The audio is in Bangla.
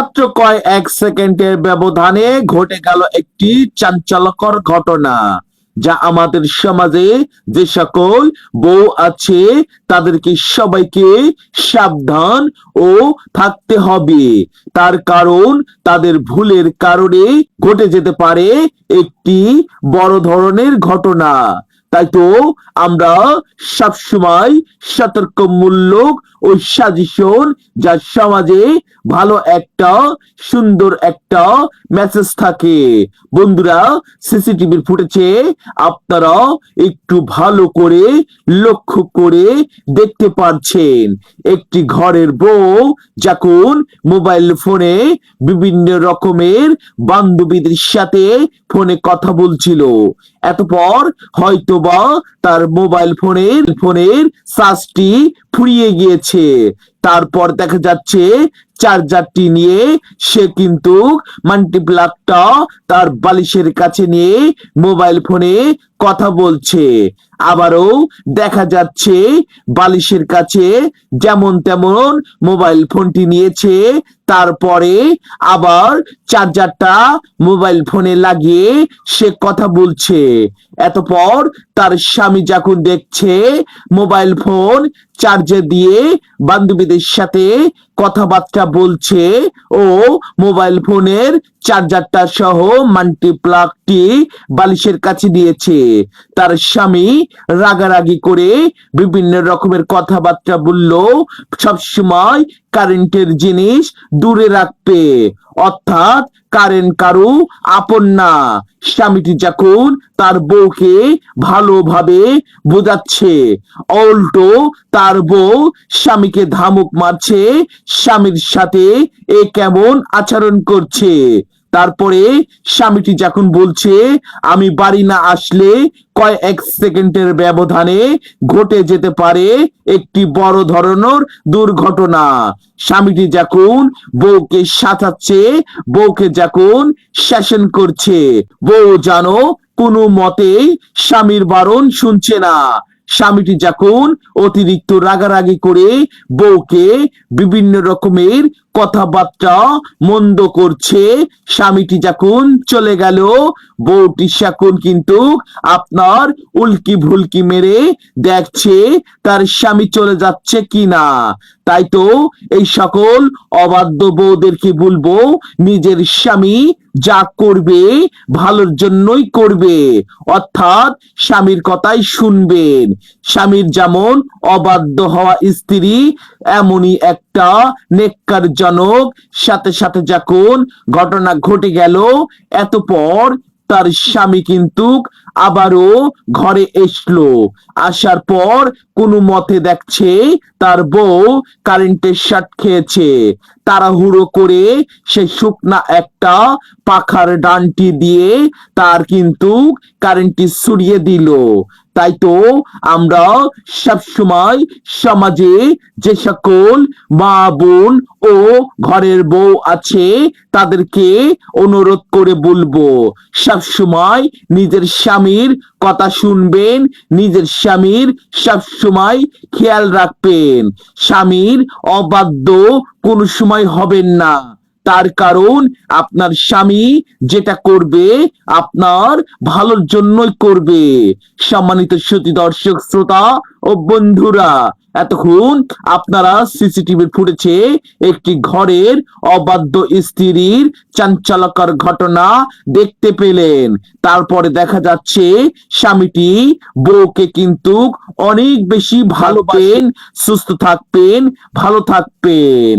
মাত্র কয় এক সেকেন্ডের ব্যবধানে ঘটে গেল একটি চাঞ্চল্যকর ঘটনা, যা আমাদের সমাজে যে সকল বউ আছে তাদেরকে সবাইকে সাবধান ও থাকতে হবে। তার কারণ তাদের ভুলের কারণে ঘটে যেতে পারে একটি বড় ধরনের ঘটনা। তাই তো আমরা সবসময় সতর্কমূলক ও সাজেশন যা সমাজে ভালো একটা, সুন্দর একটা মেসেজ থাকে। বন্ধুরা সিসিটিভির ফুটেছে আপনারা একটু ভালো করে লক্ষ্য করে দেখতে পারছেন। একটি ঘরের বউ যখন মোবাইল ফোনে বিভিন্ন রকমের বান্ধবীদের সাথে ফোনে কথা বলছিল। এতপর হয়তোবা তার মোবাইল ফোনের ফোনের চার্জটি ফুরিয়ে গিয়েছে। তারপর দেখা যাচ্ছে চার্জারটি নিয়ে সে কিন্তু মাল্টিপ্লাগটা তার বালিশের কাছে নিয়ে মোবাইল ফোনে কথা বলছে। আবারও দেখা যাচ্ছে বালিশের কাছে যেমন তেমন মোবাইল ফোনটি নিয়েছে, তারপরে আবার চার্জারটা মোবাইল ফোনে লাগিয়ে সে কথা বলছে। এতপর তার স্বামী যখন দেখছে মোবাইল ফোন চার্জে দিয়ে বান্ধবীদের সাথে কথাবার্তা বলছে ও মোবাইল ফোনের চার্জারটা সহ মাল্টিপ্লাগটি বালিশের কাছে দিয়েছে। তার স্বামী রাগারাগি করে বিভিন্ন রকমের কথাবার্তা বলল, সবসময় কারেন্টের জিনিস দূরে রাখবে। অর্থাৎ কারেন্ট কারু আপন না। স্বামীটি যখন তার বউকে ভালোভাবে বোঝাচ্ছে উল্টো তার বউ স্বামীকে ধামুক মারছে, স্বামীর সাথে এ কেমন আচরণ করছে। তারপরে স্বামীটি যখন বলছে, আমি বাড়ি না আসলে কয়েক সেকেন্ডের ব্যবধানে ঘটে যেতে পারে একটি বড় ধরনের দুর্ঘটনা। স্বামীটি যখন বউকে সাঁতাচ্ছে বউকে যখন শাসন করছে, বউ জানো কোনো মতেই স্বামীর বারণ শুনছে না। স্বামীটি যখন অতিরিক্ত রাগারাগি করে বউকে বিভিন্ন রকমের কথাবার্তা মন্দ করছে। স্বামীটি যখন চলে গেল, বউটি এখন কিন্তু আপনার উল্কি ভুলকি মেরে দেখছে তার স্বামী চলে যাচ্ছে কিনা। তাই তো এই সকল অবাধ্য বউদেরকে বলব, নিজের স্বামী যা করবে ভালোর জন্যই করবে। অর্থাৎ স্বামীর কথাই শুনবেন। স্বামীর যেমন অবাধ্য হওয়া স্ত্রী, এমনই একটা নেককারজনক সাথে সাথে যখন ঘটনা ঘটে গেল এত পর তার স্বামী কিন্তু আবারও ঘরে এসলো। আসার পর কোনো মতে দেখছে তার বউ কারেন্টের শার্ট খেয়েছে। তাড়াহুড়ো করে সে শুকনা একটা পাখার ডানটি দিয়ে তার কিন্তু কারেন্টটি সরিয়ে দিল। তাই তো আমরা সবসময় সমাজে যে সকল মা বোন ও ঘরের বউ আছে, তাদেরকে অনুরোধ করে বলব, সবসময় নিজের স্বামীর কথা শুনবেন, নিজের স্বামীর সবসময় খেয়াল রাখবেন। স্বামীর অবাধ্য কোনো সময় হবেন না। তার কারণ আপনার স্বামী যেটা করবে আপনার ভালোর জন্যই করবে। সম্মানিত সতী দর্শক, শ্রোতা ও বন্ধুরা, এতক্ষণ আপনারা সিসিটিভির ফুটেছে একটি ঘরের অবাধ্য স্ত্রীর চাঞ্চল্যকর ঘটনা দেখতে পেলেন। তারপরে দেখা যাচ্ছে স্বামীটি বউকে কিন্তু অনেক বেশি ভালোবাসেন, সুস্থ থাকবেন, ভালো থাকবেন।